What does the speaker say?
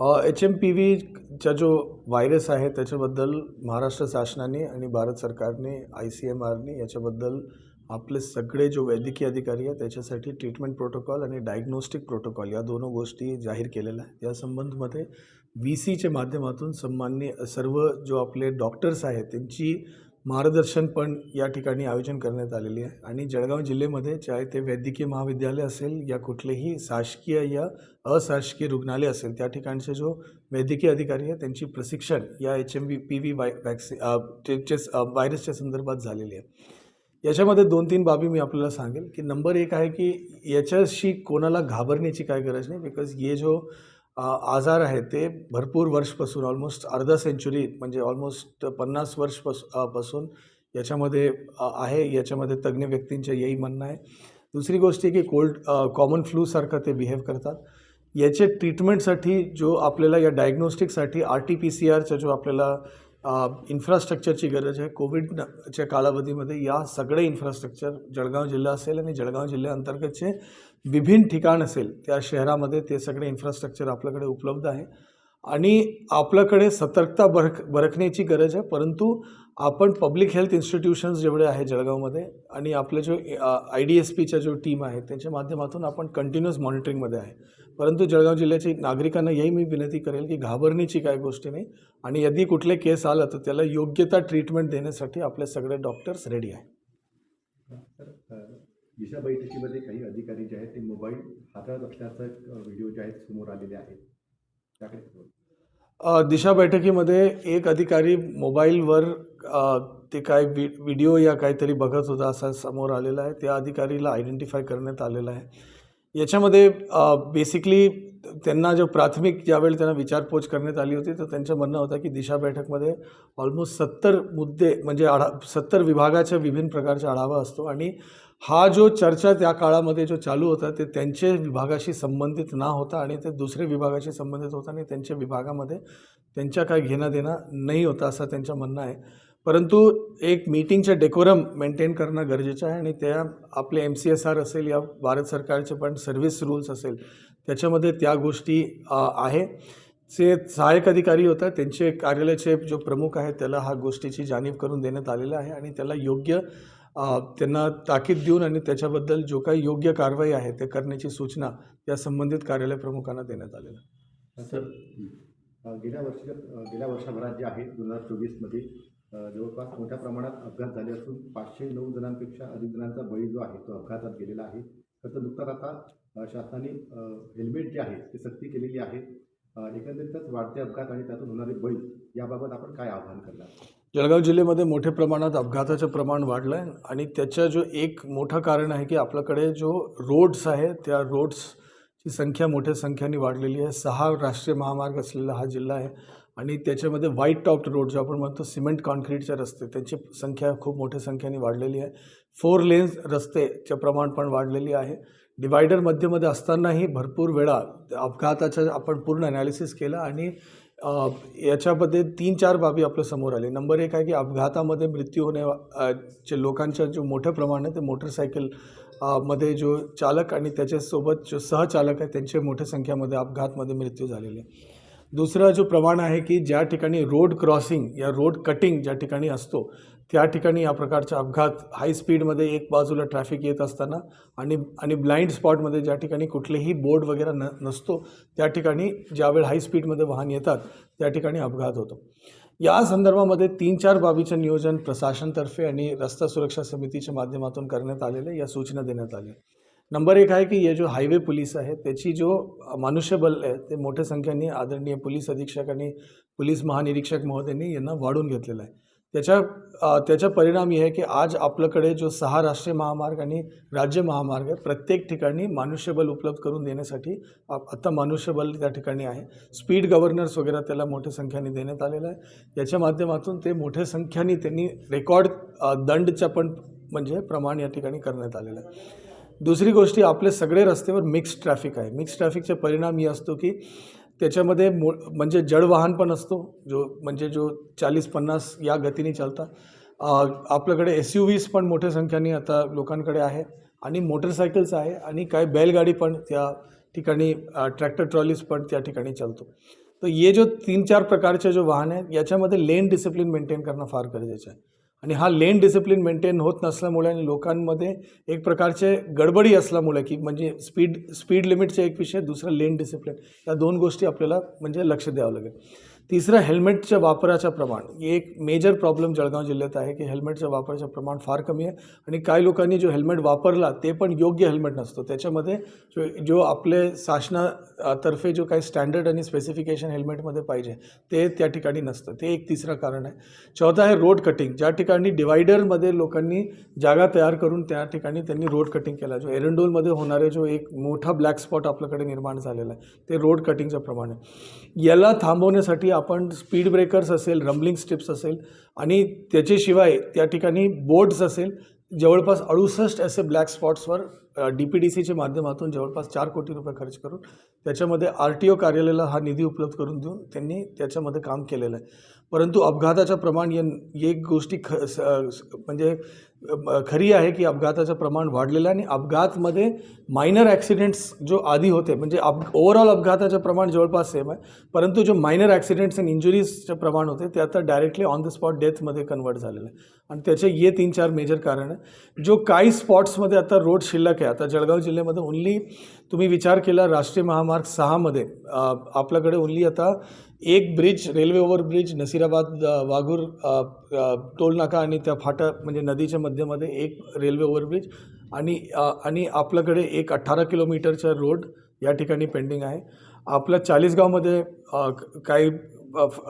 H M P व्हीचा जो virus आहे त्याच्याबद्दल महाराष्ट्र शासनाने आणि भारत सरकारने आय सी एम आरने याच्याबद्दल आपले सगळे जो वैद्यकीय अधिकारी आहे त्याच्यासाठी ट्रीटमेंट प्रोटोकॉल आणि डायग्नोस्टिक प्रोटोकॉल या दोन गोष्टी जाहीर केलेल्या आहेत. या संबंधमध्ये व्ही सीच्या माध्यमातून सन्मान्य सर्व जो आपले डॉक्टर्स आहेत त्यांची मार्गदर्शन पण या ठिकाणी आयोजन करण्यात आलेली आहे. आणि जळगाव जिल्ह्यामध्ये चाहे ते वैद्यकीय महाविद्यालय असेल या कुठलेही शासकीय या अशासकीय रुग्णालय असेल त्या ठिकाणचे जो वैद्यकीय अधिकारी आहे त्यांची प्रशिक्षण या H M V P V Y वॅक्सिनचे व्हायरसच्या संदर्भात झालेली आहे. याच्यामध्ये दोन तीन बाबी मी आपल्याला सांगेल की नंबर एक आहे की याच्याशी कोणाला घाबरण्याची काय गरज नाही बिकॉज ये जो आजार आहे ते भरपूर वर्षपासून ऑलमोस्ट अर्धा सेंचुरी म्हणजे ऑलमोस्ट पन्नास वर्ष पासपासून याच्यामध्ये आहे. याच्यामध्ये तज्ज्ञ व्यक्तींचं यही म्हणणं आहे. दुसरी गोष्ट आहे की कोल्ड कॉमन फ्लूसारखं ते बिहेव करतात. याचे ट्रीटमेंटसाठी जो आपल्याला या डायग्नोस्टिकसाठी आर टी पी सी आरचा जो आपल्याला इन्फ्रास्ट्रक्चरची गरज आहे. कोविडच्या कालावधीमध्ये या सगळे इन्फ्रास्ट्रक्चर जळगाव जिल्हा असेल आणि जळगाव जिल्ह्याअंतर्गतचे विभिन्न ठिकाण असेल त्या शहरामध्ये ते सगळे इन्फ्रास्ट्रक्चर आपल्याकडे उपलब्ध आहे. आणि आपल्याकडे सतर्कता बरख बरखण्याची गरज आहे. परंतु आपण पब्लिक हेल्थ इन्स्टिट्यूशन्स जेवढे आहे जळगावमध्ये आणि आपले जो आय डी एस पीच्या जो टीम आहे त्यांच्या माध्यमातून आपण कंटिन्युअस मॉनिटरिंगमध्ये आहे. परंतु जळगाव जिल्ह्याची नागरिकांना यही मी विनंती करेल की घाबरण्याची काय गोष्टी नाही आणि यदि कुठले केस आलं तर त्याला योग्यता ट्रीटमेंट देण्यासाठी आपले सगळे डॉक्टर्स रेडी आहे दिशा बैठकीमध्ये काही अधिकारी जे आहेत ते मोबाईल हातात असल्याचा व्हिडिओ जे आहेत समोर आलेले आहेत त्याकडे कसं बघता? अ, दिशा बैठकीमध्ये एक अधिकारी मोबाईलवर ते काय वि व्हिडिओ या काहीतरी बघत होता असा समोर आलेला आहे. त्या अधिकारीला आयडेंटिफाय करण्यात आलेलं आहे. याच्यामध्ये बेसिकली त्यांना जो प्राथमिक ज्यावेळी त्यांना विचारपोच करण्यात आली होती तर त्यांचं म्हणणं होतं की दिशा बैठकमध्ये ऑलमोस्ट सत्तर मुद्दे म्हणजे आढा सत्तर विभागाच्या विभिन्न प्रकारचा आढावा असतो आणि हा जो चर्चा त्या काळामध्ये जो चालू होता ते त्यांचे विभागाशी संबंधित ना होता आणि ते दुसऱ्या विभागाशी संबंधित होता आणि त्यांच्या विभागामध्ये त्यांच्या काय घेणं देणं नाही होता असं त्यांचं म्हणणं आहे. परंतु एक मीटिंगचं डेकोरम मेंटेन करणं गरजेचं आहे आणि त्या आपले एम सी एस आर असेल या भारत सरकारचे पण सर्व्हिस रूल्स असेल त्याच्यामध्ये त्या गोष्टी आहे. जे सहाय्यक अधिकारी होता त्यांचे कार्यालयाचे जो प्रमुख आहे त्याला हा गोष्टीची जाणीव करून देण्यात आलेलं आहे आणि त्याला योग्य त्यांना ताकीद देऊन आणि त्याच्याबद्दल जो काही योग्य कारवाई आहे ते करण्याची सूचना या संबंधित कार्यालय प्रमुखांना देण्यात आलेलं सर गेल्या वर्षी गेल्या वर्षभरात जे आहे दोन हजार चोवीसमध्ये जवळपास मोठ्या प्रमाणात अपघात झाले असून पाचशे नऊ जणांपेक्षा अधिक जणांचा बळी जो आहे तो अपघातात गेलेला आहे. तर नुकताच आता शासनाने हेल्मेट जे आहे ते सक्ती केलेली आहे. एकंदरीतच वाढते अपघात आणि त्यातून होणारे बळी याबाबत आपण काय आवाहन करणार? जळगाव जिल्ह्यामध्ये मोठ्या प्रमाणात अपघाताचं प्रमाण वाढलं आहे आणि त्याच्या जो एक मोठं कारण आहे की आपल्याकडे जो रोड्स आहे त्या रोड्सची संख्या मोठ्या संख्येने वाढलेली आहे. सहा राष्ट्रीय महामार्ग असलेला हा जिल्हा आहे आणि त्याच्यामध्ये व्हाईट टॉप्ड रोड जो आपण म्हणतो सिमेंट कॉन्क्रीटचे रस्ते त्यांची संख्या खूप मोठ्या संख्येने वाढलेली आहे. फोर लेन्स रस्तेचे प्रमाण पण वाढलेली आहे. डिवायडर मध्यमध्ये असतानाही भरपूर वेळा अपघाताचं आपण पूर्ण ॲनालिसिस केलं आणि याच्यामध्ये तीन चार बाबी आपल्यासमोर आले. नंबर एक आहे की अपघातामध्ये मृत्यू होणे चे लोकांच्या जो मोठ्या प्रमाण आहे ते मोटरसायकलमध्ये जो चालक आणि त्याच्यासोबत जो सहचालक आहे त्यांचे मोठ्या संख्येमध्ये अपघातमध्ये मृत्यू झालेले. आहे दुसरा जो प्रमाण आहे की ज्या ठिकाणी रोड क्रॉसिंग या रोड कटिंग ज्या ठिकाणी असतो त्या ठिकाणी या प्रकारचे अपघात हाय स्पीडमध्ये एक बाजूला ट्रॅफिक येत असताना आणि आणि ब्लाइंड स्पॉटमध्ये ज्या ठिकाणी कुठलेही बोर्ड वगैरे न नसतो त्या ठिकाणी ज्यावेळी हाय स्पीडमध्ये वाहन येतात त्या ठिकाणी अपघात होतो. या संदर्भामध्ये तीन चार बाबीचं नियोजन प्रशासनतर्फे आणि रस्ता सुरक्षा समितीच्या माध्यमातून करण्यात आलेलं या सूचना देण्यात आल्या. नंबर एक आहे की हे जो हायवे पोलीस आहे त्याची जो मनुष्यबल आहे ते मोठ्या संख्येने आदरणीय पोलीस अधीक्षक आणि पोलीस महानिरीक्षक महोदयांनी यांना वाढवून घेतलेलं आहे. त्याच्या त्याचा परिणाम हे आहे की आज आपल्याकडे जो सहा राष्ट्रीय महामार्ग आणि राज्य महामार्ग आहे प्रत्येक ठिकाणी मनुष्यबल उपलब्ध करून देण्यासाठी आता मनुष्यबल त्या ठिकाणी आहे. स्पीड गव्हर्नर्स वगैरे त्याला मोठ्या संख्येने देण्यात आलेलं आहे. याच्या माध्यमातून ते मोठ्या संख्येने त्यांनी रेकॉर्ड दंडच्या पण म्हणजे प्रमाण या ठिकाणी करण्यात आलेलं आहे. दुसरी गोष्टी आपले सगळे रस्त्यावर मिक्स ट्रॅफिक आहे. मिक्स ट्रॅफिकचा परिणाम ही असतो की त्याच्यामध्ये मो म्हणजे जड वाहन पण असतो जो म्हणजे जो चाळीस पन्नास या गतीने चालतात. आपल्याकडे एस यू व्हीज पण मोठ्या संख्येने आता लोकांकडे आहे आणि मोटरसायकल्स आहे आणि काय बैलगाडी पण त्या ठिकाणी ट्रॅक्टर ट्रॉलीज पण त्या ठिकाणी चालतो. तर ये जो तीन चार प्रकारचे जो वाहन आहेत याच्यामध्ये लेन डिसिप्लिन मेंटेन करणं फार गरजेचं आहे. आणि हा लेन डिसिप्लिन मेंटेन होत नसल्यामुळे आणि लोकांमध्ये एक प्रकारचे गडबडी असल्यामुळे की म्हणजे स्पीड स्पीड लिमिटचे एक विषय दुसरं लेन डिसिप्लिन या दोन गोष्टी आपल्याला म्हणजे लक्ष द्यावं लागेल. तिसरं हेल्मेटच्या वापराचं प्रमाण. हे एक मेजर प्रॉब्लेम जळगाव जिल्ह्यात आहे की हेल्मेटच्या वापराचं प्रमाण फार कमी आहे आणि काही लोकांनी जो हेल्मेट वापरला ते पण योग्य हेल्मेट नसतो. त्याच्यामध्ये जो जो आपले शासनातर्फे जो काही स्टँडर्ड आणि स्पेसिफिकेशन हेल्मेटमध्ये पाहिजे ते त्या ठिकाणी नसतं. ते एक तिसरं कारण आहे. चौथा आहे रोड कटिंग ज्या ठिकाणी डिवायडरमध्ये लोकांनी जागा तयार करून त्या ठिकाणी त्यांनी रोड कटिंग केला. जो एरंडोलमध्ये होणारे जो एक मोठा ब्लॅक स्पॉट आपल्याकडे निर्माण झालेला आहे ते रोड कटिंगचं प्रमाण आहे. याला थांबवण्यासाठी आपण स्पीड ब्रेकर्स असेल रंबलिंग स्टेप्स असेल आणि त्याच्याशिवाय त्या ठिकाणी बोर्ड्स असेल जवळपास अडुसष्ट असे ब्लॅक स्पॉट्सवर डी पी डी सीच्या माध्यमातून जवळपास चार कोटी रुपये खर्च करून त्याच्यामध्ये आर टी ओ कार्यालयाला हा निधी उपलब्ध करून देऊन त्यांनी त्याच्यामध्ये काम केलेलं आहे. परंतु अपघाताचं प्रमाण या एक गोष्टी ख म्हणजे खरी आहे की अपघाताचं प्रमाण वाढलेलं आहे आणि अपघातमध्ये मायनर ॲक्सिडेंट्स जो आधी होते म्हणजे अप ओव्हरऑल अपघाताचं प्रमाण जवळपास सेम आहे परंतु जो मायनर ॲक्सिडेंट्स अँड इंजुरीजचं प्रमाण होते ते आता डायरेक्टली ऑन द स्पॉट डेथमध्ये कन्वर्ट झालेलं आहे. आणि त्याचे ये तीन चार मेजर कारण आहे. जो काही स्पॉट्समध्ये आता रोड शिल्लक आहे आता जळगाव जिल्ह्यामध्ये ओन्ली तुम्ही विचार केला राष्ट्रीय महामार्ग सहामध्ये आपल्याकडे ओन्ली आता एक ब्रिज रेल्वे ओव्हरब्रिज नसीराबाद अ, वाघूर टोलनाका आणि त्या फाटा म्हणजे नदीच्या मध्यमध्ये एक रेल्वे ओव्हरब्रिज आणि आणि आपल्याकडे एक अठ्ठारा किलोमीटरचा रोड या ठिकाणी पेंडिंग आहे. आपल्या चाळीसगावमध्ये काही